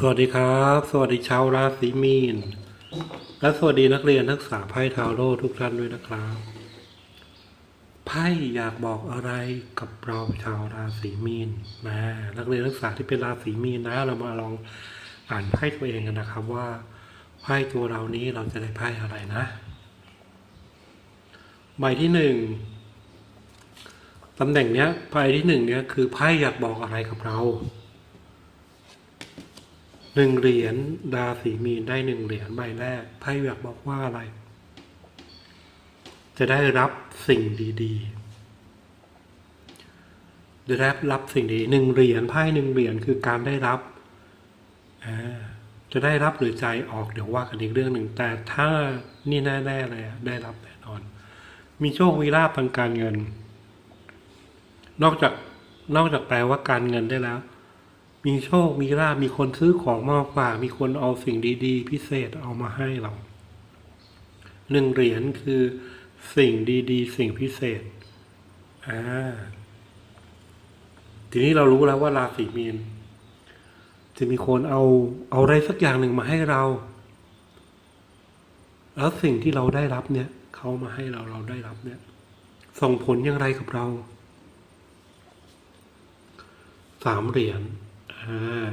สวัสดีครับ สวัสดีชาวราศีมีน และสวัสดีนักเรียนนักศึกษาไพ่ทาวโร่ทุกท่านด้วยนะครับ ไพ่อยากบอกอะไรกับเราชาวราศีมีนนะนักเรียนนักศึกษาที่เป็นราศีมีนนะ เรามาลองอ่านไพ่ตัวเองกันนะครับว่าไพ่ตัวเรานี้เราจะได้ไพ่อะไรนะ ใบที่หนึ่งตำแหน่งเนี้ยไพ่ที่หนึ่งเนี้ยคือไพ่อยากบอกอะไรกับเรา หนึ่งเหรียญราศีมีนได้หนึ่งเหรียญใบแรกไพ่อยากบอกว่าอะไร จะได้รับสิ่งดีๆ จะได้รับสิ่งดีหนึ่งเหรียญไพ่หนึ่งเหรียญคือการได้รับจะได้รับหรือใจออกเดี๋ยวว่ากันอีกเรื่องหนึ่ง แต่ถ้านี่แน่ๆเลยได้รับแน่นอน มีโชคมีลาภทางการเงิน นอกจากนอกจากแปลว่าการเงินได้แล้ว มีโชค มีลาภมีคนซื้อของมาฝาก มีคนเอาสิ่งดี ๆ พิเศษเอามาให้เราหนึ่งเหรียญคือสิ่งดีๆ สิ่งพิเศษ อ่า ทีนี้เรารู้แล้วว่าราศีมีน จะมีคนเอาเอาอะไรสักอย่างหนึ่งมาให้เรา แล้วสิ่งที่เราได้รับเนี่ย เขามาให้เราเราได้รับเนี่ย ส่งผลอย่างไรกับเรา สามเหรียญา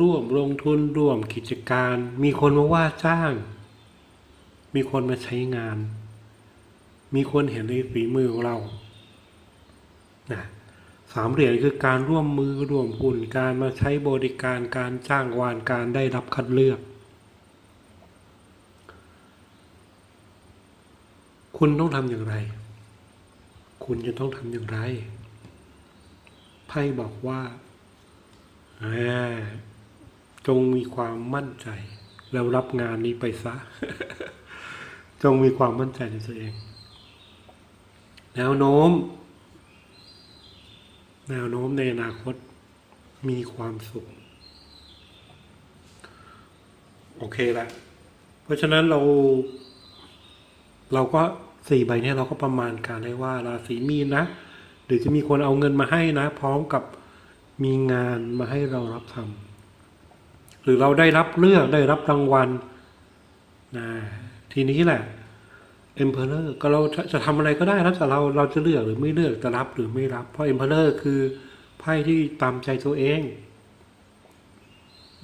ร่วมลงทุนร่วมกิจการ มีคนมาว่าจ้าง มีคนมาใช้งาน มีคนเห็นในฝีมือของเรานะสามเหรียญคือการร่วมมือร่วมหุ้นการมาใช้บริการการจ้างวานการได้รับคัดเลือก คุณต้องทำอย่างไร คุณจะต้องทำอย่างไร ไพ่บอกว่า จงมีความมั่นใจ แล้วรับงานนี้ไปซะ จงมีความมั่นใจในตัวเอง แนวโน้ม แนวโน้มในอนาคตมีความสุข โอเคละเพราะฉะนั้นเรา เราก็สี่ใบนี้เราก็ประมาณการได้ว่าราศีมีนนะหรือจะมีคนเอาเงินมาให้นะ พร้อมกับ มีงานมาให้เรารับทำหรือเราได้รับเลือกได้รับรางวัลนะทีนี้แหละ Emperor ก็เราจะทำอะไรก็ได้แล้วแต่เราเราจะเลือกหรือไม่เลือกจะรับหรือไม่รับ เพราะ Emperor คือไพ่ที่ตามใจตัวเอง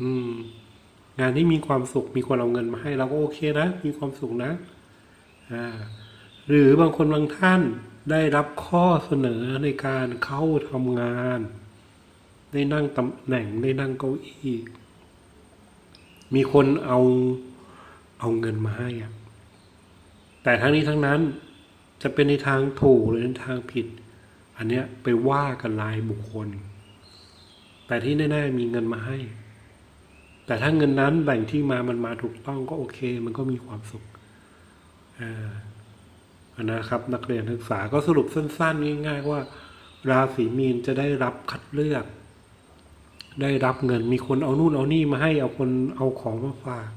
อืม งานที่มีความสุขมีคนเอาเงินมาให้ เราก็โอเคนะ มีความสุขนะ อ่า หรือบางคนบางท่านได้รับข้อเสนอในการเข้าทำงาน ได้นั่งตำแหน่งได้นั่งเก้าอี้ มีคนเอาเอาเงินมาให้อะแต่ทั้งนี้ทั้งนั้นจะเป็นในทางถูกหรือในทางผิด อันเนี้ยไปว่ากันรายบุคคล แต่ที่แน่ๆมีเงินมาให้ แต่ถ้าเงินนั้นแบ่งที่มามันมาถูกต้องก็โอเค มันก็มีความสุขอ่านะครับ นักเรียนนักศึกษาก็สรุปสั้นๆง่ายๆว่า ราศีมีนจะได้รับคัดเลือก ได้รับเงิน มีคนเอานู่นเอานี่มาให้เอาคนเอาของมาฝาก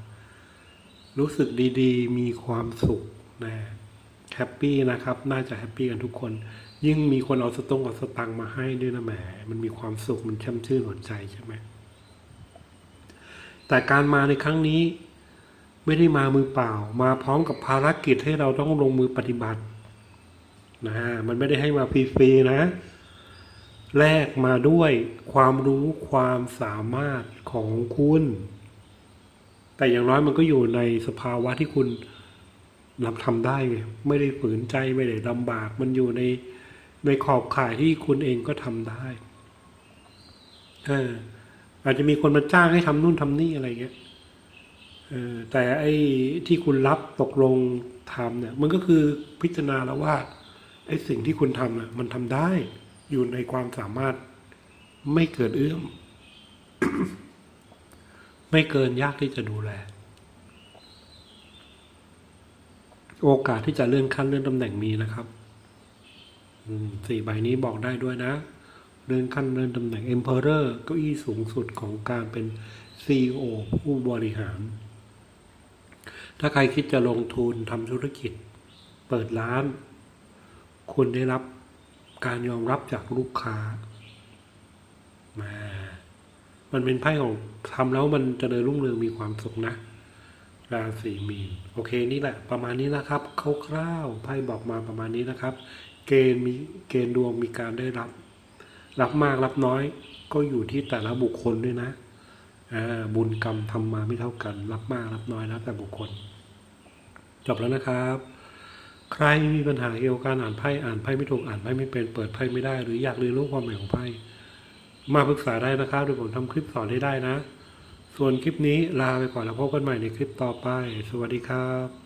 รู้สึกดีๆ มีความสุขนะแฮปปี้นะครับ น่าจะแฮปปี้กันทุกคน ยิ่งมีคนเอาสตงกับสตังมาให้ด้วยนะแหมมันมีความสุขมันช่ำชื่นหัวใจใช่ไหมแต่การมาในครั้งนี้ ไม่ได้มามือเปล่า มาพร้อมกับภารกิจให้เราต้องลงมือปฏิบัตินะมันไม่ได้ให้มาฟรีๆนะ แลกมาด้วยความรู้ความสามารถของคุณ แต่อย่างน้อยมันก็อยู่ในสภาวะที่คุณรับทำได้ไงไม่ได้ฝืนใจไม่ได้ลำบาก มันอยู่ในในขอบข่ายที่คุณเองก็ทำได้อออาจจะมีคนมาจ้างให้ทำนู่นทำนี่อะไรเงี้ยเออแต่ไอ้ที่คุณรับตกลงทำเนี่ย มันก็คือพิจารณาแล้วว่าไอ้สิ่งที่คุณทำอะ มันทำได้ อยู่ในความสามารถไม่เกินเอื้อม ไม่เกินยากที่จะดูแล โอกาสที่จะเลื่อนขั้นเลื่อนตำแหน่งมีนะครับสี่ใบนี้บอกได้ด้วยนะ เลื่อนขั้นเลื่อนตำแหน่ง Emperor เก้าอี้สูงสุดของการเป็น CEO ผู้บริหาร ถ้าใครคิดจะลงทุนทำธุรกิจ เปิดร้าน คุณได้รับ การยอมรับจากลูกค้ามามันเป็นไพ่ของทำแล้วมันเจะเดินรุ่งเรืองมีความสุขนะ ราศีมีน โอเคนี่แหละ ประมาณนี้นะครับคร่าวๆไพ่บอกมาประมาณนี้นะครับ เกณฑ์มีเกณฑ์ดวงมีการได้รับ รับมากรับน้อย ก็อยู่ที่แต่ละบุคคลด้วยนะบุญกรรมทำมาไม่เท่ากัน รับมากรับน้อยแล้วแต่บุคคล จบแล้วนะครับ ใครมีปัญหาเกี่ยวกับการอ่านไพ่อ่านไพ่ไม่ถูกอ่านไพ่ไม่เป็นเปิดไพ่ไม่ได้ หรืออยากเรียนรู้ความหมายของไพ่มาปรึกษาได้นะครับเดี๋ยวผมทำคลิปสอนให้ได้นะ ส่วนคลิปนี้ลาไปก่อนแล้วพบกันใหม่ในคลิปต่อไป สวัสดีครับ